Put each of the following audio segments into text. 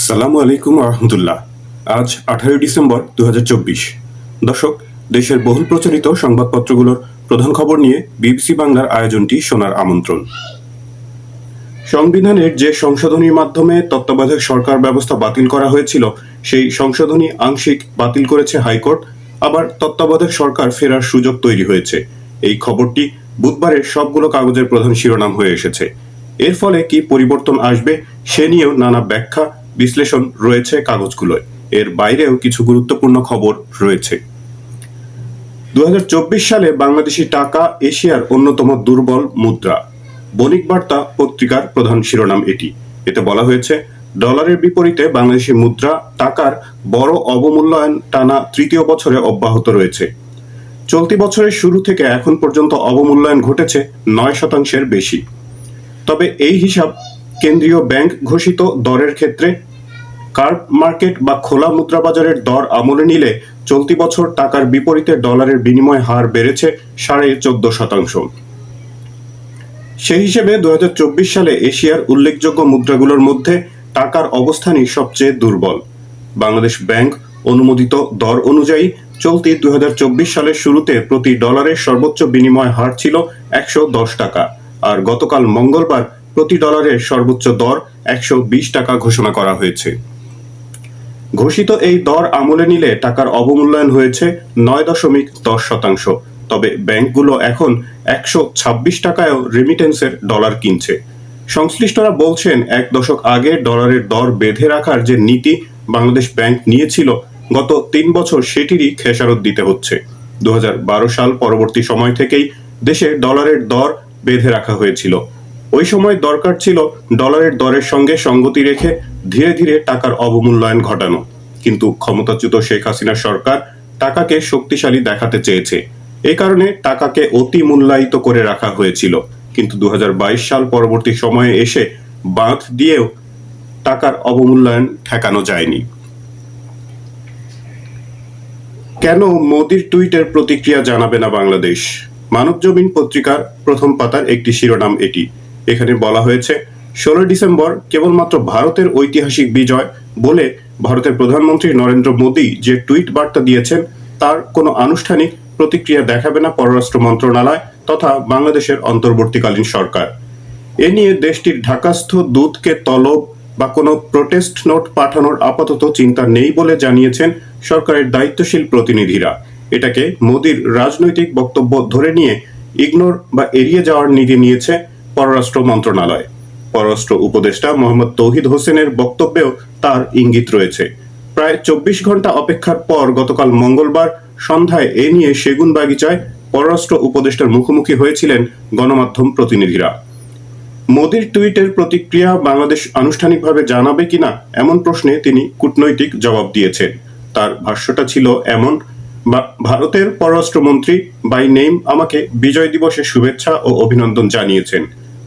আসসালামু আলাইকুম রহমতুল্লাহ আজ আঠারোই ডিসেম্বর দু দর্শক, দেশের বহুল প্রচারিত সংবাদপত্রগুলোর প্রধান খবর নিয়ে বিবিসি বাংলার আয়োজনটি শোনার আমন্ত্রণ। সংবিধানের যে সংশোধনীর মাধ্যমে তত্ত্বাবধায়ক সরকার ব্যবস্থা বাতিল করা হয়েছিল, সেই সংশোধনী আংশিক বাতিল করেছে হাইকোর্ট, আবার তত্ত্বাবধায়ক সরকার ফেরার সুযোগ তৈরি হয়েছে। এই খবরটি বুধবারের সবগুলো কাগজের প্রধান শিরোনাম হয়ে এসেছে। এর ফলে কি পরিবর্তন আসবে, সে নিয়েও নানা ব্যাখ্যা বিশ্লেষণ রয়েছে কাগজগুলোয়। এর বাইরেও কিছু গুরুত্বপূর্ণ খবর রয়েছে। দু সালে বাংলাদেশি টাকা এশিয়ার অন্যতম দুর্বল মুদ্রা। বণিক বার্তা পত্রিকার প্রধান শিরোনাম এটি। এতে বলা হয়েছে, ডলারের বিপরীতে বাংলাদেশি মুদ্রা টাকার বড় অবমূল্যায়ন টানা তৃতীয় বছরে অব্যাহত রয়েছে। চলতি বছরের শুরু থেকে এখন পর্যন্ত অবমূল্যায়ন ঘটেছে নয় শতাংশের বেশি। তবে এই হিসাব কেন্দ্রীয় ব্যাংক ঘোষিত দরের ক্ষেত্রে কার্ব মার্কেট বা খোলা মুদ্রা বাজারের দর আমলে নিলে চলতি বছর টাকার বিপরীতে ডলারের বিনিময় হার বেড়েছে সাড়ে চোদ্দ শতাংশ। সেই হিসেবে দু হাজার চব্বিশ সালে এশিয়ার উল্লেখযোগ্য মুদ্রাগুলোর মধ্যে টাকার অবস্থানই সবচেয়ে দুর্বল। বাংলাদেশ ব্যাংক অনুমোদিত দর অনুযায়ী চলতি দু হাজার চব্বিশ সালের শুরুতে প্রতি ডলারের সর্বোচ্চ বিনিময় হার ছিল একশো দশ টাকা। আর গতকাল মঙ্গলবার প্রতি ডলারের সর্বোচ্চ দর একশো বিশ টাকা ঘোষণা করা হয়েছে। ঘোষিত এই দর আমলে নিলে টাকার অবমূল্যায়ন হয়েছে নয় দশমিক দশ শতাংশ। তবে ব্যাংকগুলো এখন একশো ছাব্বিশ টাকায়ও রেমিটেন্সের ডলার কিনছে। সংশ্লিষ্টরা বলছেন, এক দশক আগে ডলারের দর বেঁধে রাখার যে নীতি বাংলাদেশ ব্যাংক নিয়েছিল, গত তিন বছর সেটিরই খেসারত দিতে হচ্ছে। দু হাজার বারো সাল পরবর্তী সময় থেকেই দেশে ডলারের দর বেঁধে রাখা হয়েছিল। ওই সময় দরকার ছিল ডলারের দরের সঙ্গে সঙ্গতি রেখে ধীরে ধীরে টাকার অবমূল্যায়ন ঘটানো। কিন্তু ক্ষমতাচ্যুত শেখ হাসিনা সরকার টাকাকে শক্তিশালী দেখাতে চেয়েছে। এই কারণে টাকাকে অতি মূল্যায়িত করে রাখা হয়েছিল। কিন্তু দু হাজার বাইশ সাল পরবর্তী সময়ে এসে বাঁধ দিয়েও টাকার অবমূল্যায়ন ঠেকানো যায়নি। কেন মোদির টুইটের প্রতিক্রিয়া জানাবে না বাংলাদেশ? মানবজমিন পত্রিকার প্রথম পাতার একটি শিরোনাম এটি। এখানে বলা হয়েছে, ষোলোই ডিসেম্বর কেবলমাত্র ভারতের ঐতিহাসিক বিজয় বলে ভারতের প্রধানমন্ত্রী নরেন্দ্র মোদী যে টুইট বার্তা দিয়েছেন, তার কোনো আনুষ্ঠানিক প্রতিক্রিয়া দেখাবে না পররাষ্ট্র মন্ত্রণালয় তথা বাংলাদেশের অন্তর্বর্তীকালীন সরকার। এ নিয়ে দেশটির ঢাকাস্থ দূতকে তলব বা কোনো প্রোটেস্ট নোট পাঠানোর আপাতত চিন্তা নেই বলে জানিয়েছেন সরকারের দায়িত্বশীল প্রতিনিধিরা। এটাকে মোদির রাজনৈতিক বক্তব্য ধরে নিয়ে ইগনোর বা এড়িয়ে যাওয়ার নীতি নিয়েছে পররাষ্ট্র মন্ত্রণালয়। পররাষ্ট্র উপদেষ্টা মোহাম্মদ তৌহিদ হোসেনের বক্তব্যেও তার ইঙ্গিত রয়েছে। প্রায় চব্বিশ ঘণ্টা অপেক্ষার পর গতকাল মঙ্গলবার সন্ধ্যায় এ নিয়ে সেগুন বাগিচায় পররাষ্ট্র উপদেষ্টার মুখোমুখি হয়েছিলেন গণমাধ্যম প্রতিনিধিরা। মোদির টুইটের প্রতিক্রিয়া বাংলাদেশ আনুষ্ঠানিকভাবে জানাবে কিনা এমন প্রশ্নে তিনি কূটনৈতিক জবাব দিয়েছেন। তার ভাষ্যটা ছিল এমন ভারতের পররাষ্ট্রমন্ত্রী বাই নেম আমাকে বিজয় দিবসের শুভেচ্ছা ও অভিনন্দন জানিয়েছেন।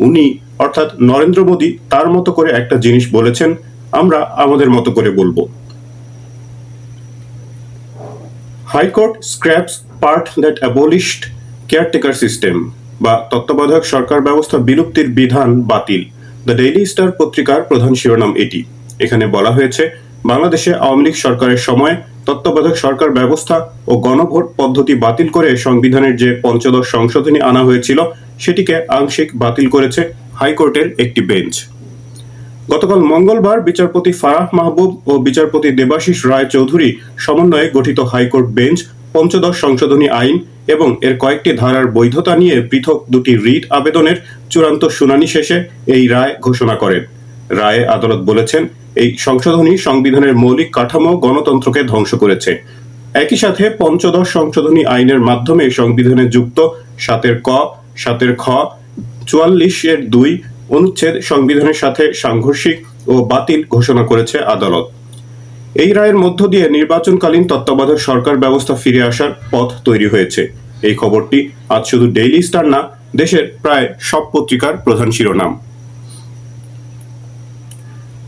উনি, অর্থাৎ নরেন্দ্র মোদী, তার মতো করে একটা জিনিস বলেছেন, আমরা আমাদের মতো করে বলব। High court scraps part that abolished caretaker system বা তত্ত্বাবধায়ক সরকার ব্যবস্থা বিলুপ্তির বিধান বাতিল। দ্য ডেইলি স্টার পত্রিকার প্রধান শিরোনাম এটি। এখানে বলা হয়েছে, বাংলাদেশে আওয়ামী লীগ সরকারের সময় তত্ত্বাবধায়ক সরকার ব্যবস্থা ও গণভোট পদ্ধতি বাতিল করে সংবিধানের যে পঞ্চদশ সংশোধনী আনা হয়েছিল, সেটিকে আংশিক বাতিল করেছে হাইকোর্টের একটি বেঞ্চ। গতকাল মঙ্গলবার বিচারপতি ফারাহ মাহবুব ও বিচারপতি দেবাশিস রায় চৌধুরী সমন্বয়ে গঠিত হাইকোর্ট বেঞ্চ, পঞ্চদশ সংশোধনী আইন এবং এর কয়েকটি ধারার বৈধতা নিয়ে পৃথক দুটি রিট আবেদনের চূড়ান্ত শুনানি শেষে এই রায় ঘোষণা করেন রায়ে আদালত বলেছেন, এই সংশোধনী সংবিধানের মৌলিক কাঠামো গণতন্ত্রকে ধ্বংস করেছে। একই সাথে পঞ্চদশ সংশোধনী আইনের মাধ্যমে সংবিধানে যুক্ত সাতের ক, সাতের খ, চুয়াল্লিশ এর দুই অনুচ্ছেদ সংবিধানের সাথে সাংঘর্ষিক ও বাতিল ঘোষণা করেছে আদালত। এই রায়ের মধ্য দিয়ে নির্বাচনকালীন তত্ত্বাবধায়ক সরকার ব্যবস্থা ফিরে আসার পথ তৈরি হয়েছে। এই খবরটি আজ শুধু ডেইলি স্টার না, দেশের প্রায় সব পত্রিকার প্রধান শিরোনাম।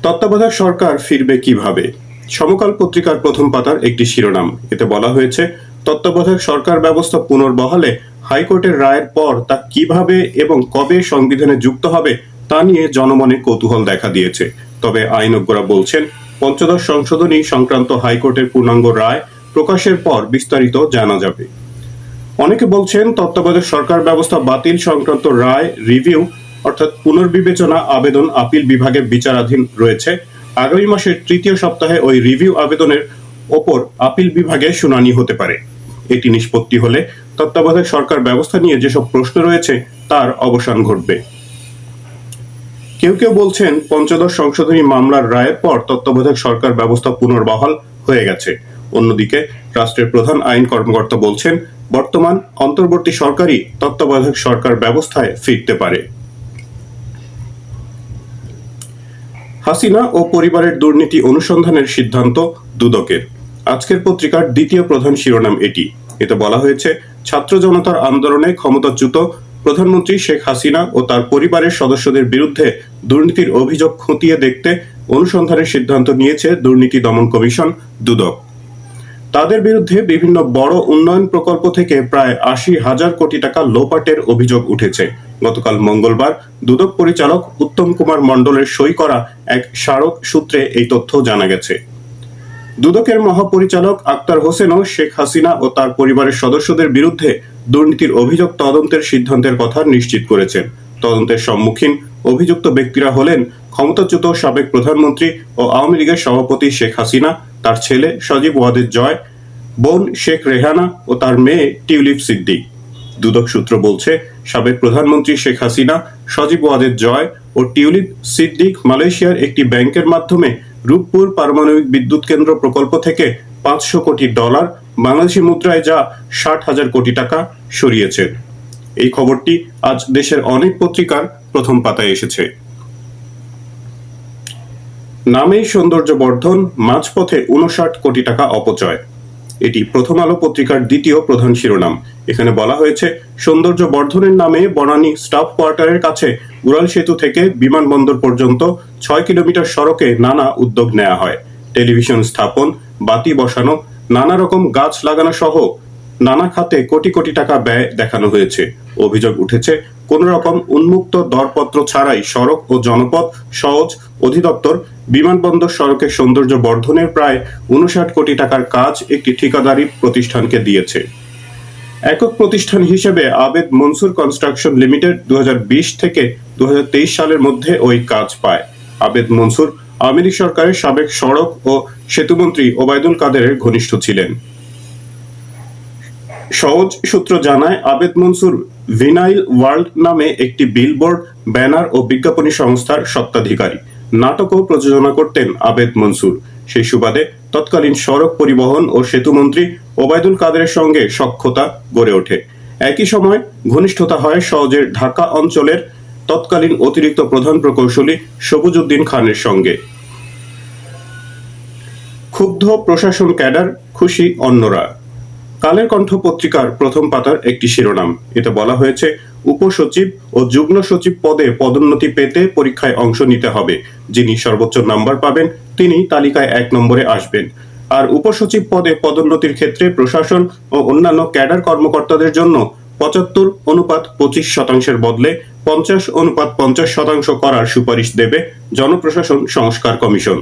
তত্ত্বাবধায়ক সরকার ফিরবে কীভাবে? সমকাল পত্রিকার প্রথম পাতার একটি শিরোনাম। এতে বলা হয়েছে, তত্ত্বাবধায়ক সরকার ব্যবস্থা পুনর্বহালে হাইকোর্টের রায়ের পর তা কীভাবে এবং কবে সংবিধানে যুক্ত হবে, তা নিয়ে জনমনে কৌতূহল দেখা দিয়েছে। তবে আইনজ্ঞরা বলছেন, পঞ্চদশ সংশোধনী সংক্রান্ত হাইকোর্টের পূর্ণাঙ্গ রায় প্রকাশের পর বিস্তারিত জানা যাবে। অনেকে বলছেন, তত্ত্বাবধায়ক সরকার ব্যবস্থা বাতিল সংক্রান্ত রায়, রিভিউ অর্থাৎ পুনর্বিবেচনা আবেদন আপিল বিভাগে বিচারাধীন রয়েছে। আগামী মাসের তৃতীয় সপ্তাহে ওই রিভিউ আবেদনের ওপর আপিল বিভাগে শুনানি হতে পারে। এটি নিষ্পত্তি হলে তত্ত্বাবধায়ক সরকার ব্যবস্থা নিয়ে যেসব প্রশ্ন রয়েছে, তার অবসান ঘটবে। কেউ কেউ বলছেন, পঞ্চদশ সংশোধনী মামলার রায়ের পর তত্ত্বাবধায়ক সরকার ব্যবস্থা পুনর্বহাল হয়ে গেছে। অন্যদিকে, রাষ্ট্রের প্রধান আইন কর্মকর্তা বলছেন, বর্তমান অন্তর্বর্তী সরকারই তত্ত্বাবধায়ক সরকার ব্যবস্থায় ফিরতে পারে। হাসিনা ও পরিবারের দুর্নীতি অনুসন্ধানের সিদ্ধান্ত দুদকের। আজকের পত্রিকার দ্বিতীয় প্রধান শিরোনাম এটি। এতে বলা হয়েছে, ছাত্র জনতার আন্দোলনে ক্ষমতাচ্যুত প্রধানমন্ত্রী শেখ হাসিনা ও তার পরিবারের সদস্যদের বিরুদ্ধে দুর্নীতির অভিযোগ খতিয়ে দেখতে অনুসন্ধানের সিদ্ধান্ত নিয়েছে দুর্নীতি দমন কমিশন দুদক। তাদের বিরুদ্ধে বিভিন্ন বড় উন্নয়ন প্রকল্প থেকে প্রায় আশি হাজার কোটি টাকা লোপাটের অভিযোগ উঠেছে। গতকাল মঙ্গলবার দুদক পরিচালক উত্তম কুমার মণ্ডলের সই করা এক স্মারক সূত্রে এই তথ্য জানা গেছে। দুদকের মহাপরিচালক আক্তার হোসেনও শেখ হাসিনা ও তার পরিবারের সদস্যদের বিরুদ্ধে দুর্নীতির অভিযোগ তদন্তের সিদ্ধান্তের কথা নিশ্চিত করেছেন। তদন্তের সম্মুখীন অভিযুক্ত ব্যক্তিরা হলেন ক্ষমতাচ্যুত সাবেক প্রধানমন্ত্রী ও আওয়ামী লীগের সভাপতি শেখ হাসিনা, তার ছেলে সজীব ওয়াদের জয়, বোন শেখ রেহানা ও তার মেয়ে টিউলিপ সিদ্দিক। দুদক সূত্র বলছে, সাবেক প্রধানমন্ত্রী শেখ হাসিনা, সজীব ওয়াদের জয় ও টিউলিপ সিদ্দিক মালয়েশিয়ার একটি ব্যাংকের মাধ্যমে রূপপুর পারমাণবিক বিদ্যুৎ কেন্দ্র প্রকল্প থেকে পাঁচশো কোটি ডলার বাংলাদেশি মুদ্রায় যা ষাট হাজার কোটি টাকা সরিয়েছেন এই খবরটি আজ দেশের অনেক পত্রিকার প্রথম পাতায় এসেছে। নামেই সৌন্দর্য বর্ধন মাঝপথে উনষাট কোটি টাকা অপচয়। এটি প্রথম আলো পত্রিকার দ্বিতীয় প্রধান শিরোনাম। এখানে বলা হয়েছে সৌন্দর্য বর্ধনের নামে বনানী স্টাফ কোয়ার্টারের কাছে উড়াল সেতু থেকে বিমানবন্দর পর্যন্ত ছয় কিলোমিটার সড়কে নানা উদ্যোগ নেওয়া হয়। টেলিভিশন স্থাপন, বাতি বসানো, নানা রকম গাছ লাগানো সহ নানা খাতে কোটি কোটি টাকা ব্যয় দেখানো হয়েছে। অভিযোগ উঠেছে কোন রকম উন্মুক্ত দরপত্র ছাড়াই সড়ক ও জনপথ, সহজ, অধিদপ্তর, বিমানবন্দর সড়কের সৌন্দর্য বর্ধনের প্রায় উনষাট কোটি টাকার কাজ একটি ঠিকাদারি প্রতিষ্ঠানকে দিয়েছে। একক প্রতিষ্ঠান হিসেবে আবেদ মনসুর কনস্ট্রাকশন লিমিটেড দু হাজার বিশ থেকে দু হাজার তেইশ সালের মধ্যে ওই কাজ পায়। আবেদ মনসুর আওয়ামী সরকারের সাবেক সড়ক ও সেতুমন্ত্রী ওবায়দুল কাদেরের ঘনিষ্ঠ ছিলেন। সহজ সূত্র জানায়, আবেদ মনসুর ভিনাইল ওয়ার্ল্ড নামে একটি বিলবোর্ড, ব্যানার ও বিজ্ঞাপনী সংস্থার সত্ত্বাধিকারী নাটকও প্রযোজনা করতেন আবেদ মনসুর। সেই সুবাদে তৎকালীন সড়ক পরিবহন ও সেতুমন্ত্রী ওবায়দুল কাদেরের সঙ্গে সখ্যতা গড়ে ওঠে। একই সময় ঘনিষ্ঠতা হয় সহজের ঢাকা অঞ্চলের তৎকালীন অতিরিক্ত প্রধান প্রকৌশলী সবুজউদ্দিন খানের সঙ্গে। ক্ষুব্ধ প্রশাসন ক্যাডার খুশি অন্যরা কালের কণ্ঠ পত্রিকার প্রথম পাতার একটি শিরোনাম। এতে বলা হয়েছে, উপসচিব ও যুগ্ম সচিব পদে পদোন্নতি পেতে পরীক্ষায় অংশ নিতে হবে। যিনি সর্বোচ্চ নাম্বার পাবেন, তিনি তালিকায় এক নম্বরে আসবেন। আর উপসচিব পদে পদোন্নতির ক্ষেত্রে প্রশাসন ও অন্যান্য ক্যাডার কর্মকর্তাদের জন্য পঁচাত্তর অনুপাত পঁচিশ শতাংশের বদলে পঞ্চাশ অনুপাত পঞ্চাশ শতাংশ করার সুপারিশ দেবে জনপ্রশাসন সংস্কার কমিশন।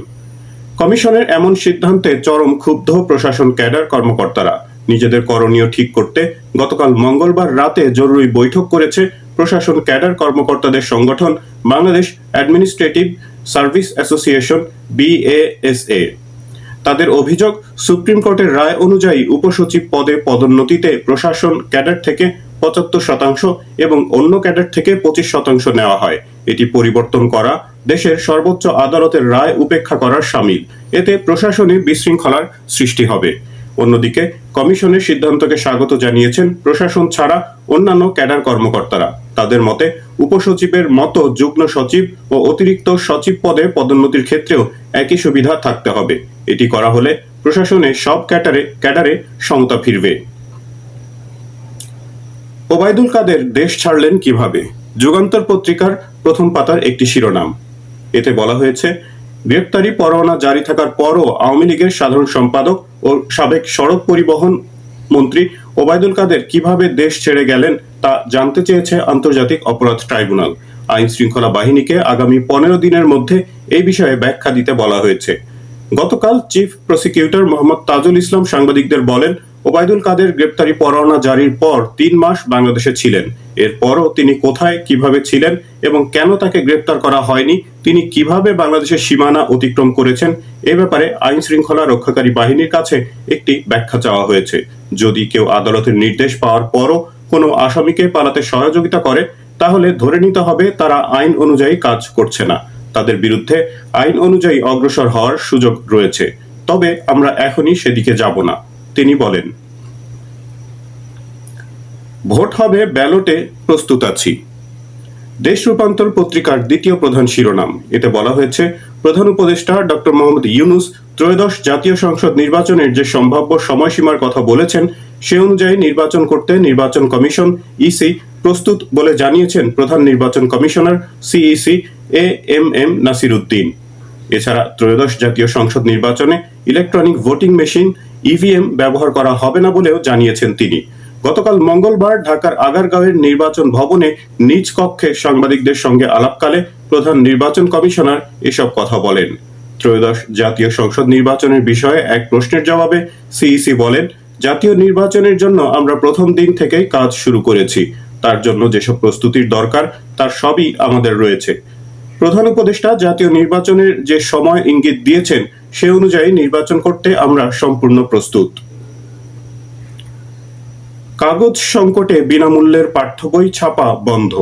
কমিশনের এমন সিদ্ধান্তে চরম ক্ষুব্ধ প্রশাসন ক্যাডার কর্মকর্তারা। নিজেদের করণীয় ঠিক করতে গতকাল মঙ্গলবার রাতে জরুরি বৈঠক করেছে প্রশাসন ক্যাডার কর্মকর্তাদের সংগঠন Bangladesh administrative service association, BASA. তাদের অভিযোগ, সুপ্রিম কোর্টের রায় অনুযায়ী উপসচিব পদে পদোন্নতিতে প্রশাসন ক্যাডার থেকে পঁচাত্তর শতাংশ এবং অন্য ক্যাডার থেকে পঁচিশ শতাংশ নেওয়া হয়। এটি পরিবর্তন করা দেশের সর্বোচ্চ আদালতের রায় উপেক্ষা করার সামিল। এতে প্রশাসনে বিশৃঙ্খলার সৃষ্টি হবে। অন্যদিকে কমিশনের সিদ্ধান্তকে স্বাগত জানিয়েছেন প্রশাসন ছাড়া অন্যান্য ক্যাডার কর্মকর্তারা। তাদের মতে, উপসচিবের মতো যুগ্ম সচিব ও অতিরিক্ত সচিব পদে পদোন্নতির ক্ষেত্রেও একই সুবিধা থাকতে হবে। এটি করা হলে প্রশাসনে সব ক্যাডারে ক্যাডারে সমতা ফিরবে। ওবায়দুল কাদের দেশ ছাড়লেন কীভাবে? যুগান্তর পত্রিকার প্রথম পাতার একটি শিরোনাম। এতে বলা হয়েছে গ্রেপ্তারি পরোয়ানা জারি থাকার পরও আওয়ামী লীগের সাধারণ সম্পাদক ও সাবেক সড়ক পরিবহন মন্ত্রী ওবায়দুল কাদের কীভাবে দেশ ছেড়ে গেলেন তা জানতে চেয়েছে আন্তর্জাতিক অপরাধ ট্রাইব্যুনাল। আইন শৃঙ্খলা বাহিনীকে আগামী পনেরো দিনের মধ্যে এই বিষয়ে ব্যাখ্যা দিতে বলা হয়েছে। গতকাল চিফ প্রসিকিউটর মোহাম্মদ তাজুল ইসলাম সাংবাদিকদের বলেন ওবায়দুল কাদের গ্রেপ্তারি পরোয়ানা জারির পর তিন মাস বাংলাদেশে ছিলেন। এরপরও তিনি কোথায়, কীভাবে ছিলেন এবং কেন তাকে গ্রেপ্তার করা হয়নি, তিনি কীভাবে বাংলাদেশের সীমানা অতিক্রম করেছেন, এ ব্যাপারে আইন শৃঙ্খলা রক্ষাকারী বাহিনীর কাছে একটি ব্যাখ্যা চাওয়া হয়েছে। যদি কেউ আদালতের নির্দেশ পাওয়ার পরও কোনো আসামিকে পালাতে সহযোগিতা করে, তাহলে ধরে নিতে হবে তারা আইন অনুযায়ী কাজ করছে না। তাদের বিরুদ্ধে আইন অনুযায়ী অগ্রসর হওয়ার সুযোগ রয়েছে। তবে আমরা এখনই সেদিকে যাব না। তিনি বলেন, ভোট হবে ব্যালটে প্রস্তুত আছি। দেশ রূপান্তর পত্রিকার দ্বিতীয় প্রধান শিরোনাম। এতে বলা হয়েছে, প্রধান উপদেষ্টা ডক্টর মোহাম্মদ ইউনুস ত্রয়োদশ জাতীয় সংসদ নির্বাচনের যে সম্ভাব্য সময়সীমার কথা বলেছেন, সে অনুযায়ী নির্বাচন করতে নির্বাচন কমিশন ইসি প্রস্তুত বলে জানিয়েছেন প্রধান নির্বাচন commissioner CEC A M M Nasir Uddin এছাড়া ত্রয়োদশ জাতীয় সংসদ নির্বাচনে ইলেকট্রনিক ভোটিং মেশিন ইভিএম ব্যবহার করা হবে না বলেও জানিয়েছেন তিনি। গতকাল মঙ্গলবার ঢাকার আগারগাঁওয়ের নির্বাচন ভবনে নিজ কক্ষে সাংবাদিকদের সঙ্গে আলাপকালে প্রধান নির্বাচন কমিশনার এসব কথা বলেন। ত্রয়োদশ জাতীয় সংসদ নির্বাচনের বিষয়ে এক প্রশ্নের জবাবে সিইসি বলেন, জাতীয় নির্বাচনের জন্য আমরা প্রথম দিন থেকেই কাজ শুরু করেছি। তার জন্য যেসব প্রস্তুতির দরকার, তার সবই আমাদের রয়েছে। প্রধান উপদেষ্টা জাতীয় নির্বাচনের যে সময় ইঙ্গিত দিয়েছেন, সে অনুযায়ী নির্বাচন করতে আমরা সম্পূর্ণ প্রস্তুত। কাগজ সংকটে বিনামূল্যের পাঠ্য বই ছাপা বন্ধ।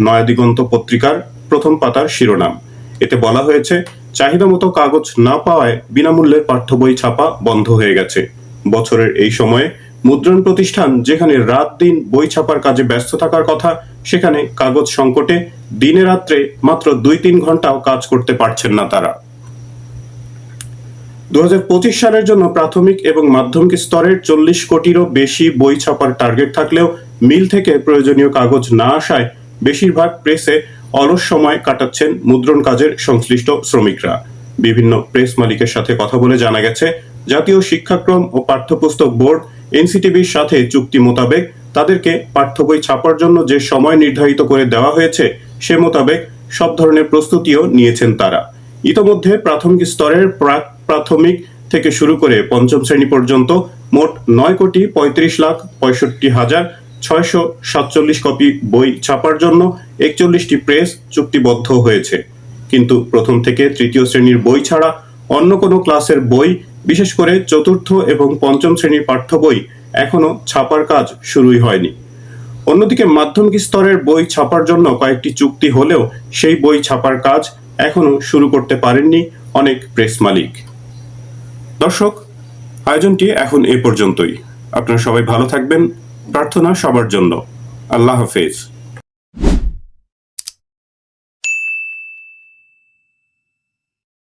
নয়াদিগন্ত পত্রিকার প্রথম পাতার শিরোনাম। এতে বলা হয়েছে, চাহিদা মতো কাগজ না পাওয়ায় বিনামূল্যের পাঠ্য বই ছাপা বন্ধ হয়ে গেছে। বছরের এই সময়ে মুদ্রণ প্রতিষ্ঠান যেখানে রাত দিন বই ছাপার কাজে ব্যস্ত থাকার কথা, সেখানে কাগজ সংকটে দিনে রাত্রে মাত্র দুই তিন ঘন্টাও কাজ করতে পারছেন না তারা। দু হাজার পঁচিশ সালের জন্য প্রাথমিক এবং মাধ্যমিক স্তরের চল্লিশ কোটিরও বেশি বই ছাপার টার্গেট থাকলেও মিল থেকে প্রয়োজনীয় কাগজ না আসায় বেশিরভাগ প্রেসে অলস সময় কাটাচ্ছেন মুদ্রণ কাজের সংশ্লিষ্ট শ্রমিকরা। বিভিন্ন প্রেস মালিকের সাথে কথা বলে জানা গেছে, জাতীয় শিক্ষাক্রম ও পাঠ্যপুস্তক বোর্ড এনসিটিভির সাথে চুক্তি মোতাবেক তাদেরকে পাঠ্য বই ছাপার জন্য যে সময় নির্ধারিত করে দেওয়া হয়েছে, সে মোতাবেক সব ধরনের প্রস্তুতিও নিয়েছেন তারা। ইতোমধ্যে প্রাথমিক স্তরের প্রাক প্রাথমিক থেকে শুরু করে পঞ্চম শ্রেণি পর্যন্ত মোট নয় কোটি পঁয়ত্রিশ লাখ পঁয়ষট্টি হাজার ছয়শো সাতচল্লিশ কপি বই ছাপার জন্য একচল্লিশটি প্রেস চুক্তিবদ্ধ হয়েছে। কিন্তু প্রথম থেকে তৃতীয় শ্রেণির বই ছাড়া অন্য কোনো ক্লাসের বই বিশেষ করে চতুর্থ এবং পঞ্চম শ্রেণির পাঠ্য বই এখনও ছাপার কাজ শুরুই হয়নি। অন্যদিকে মাধ্যমিক স্তরের বই ছাপার জন্য কয়েকটি চুক্তি হলেও সেই বই ছাপার কাজ এখনও শুরু করতে পারেননি অনেক প্রেস মালিক। দর্শক, আয়োজনটি এখন এ পর্যন্তই। আপনারা সবাই ভালো থাকবেন। প্রার্থনা সবার জন্য। আল্লাহ হাফেজ।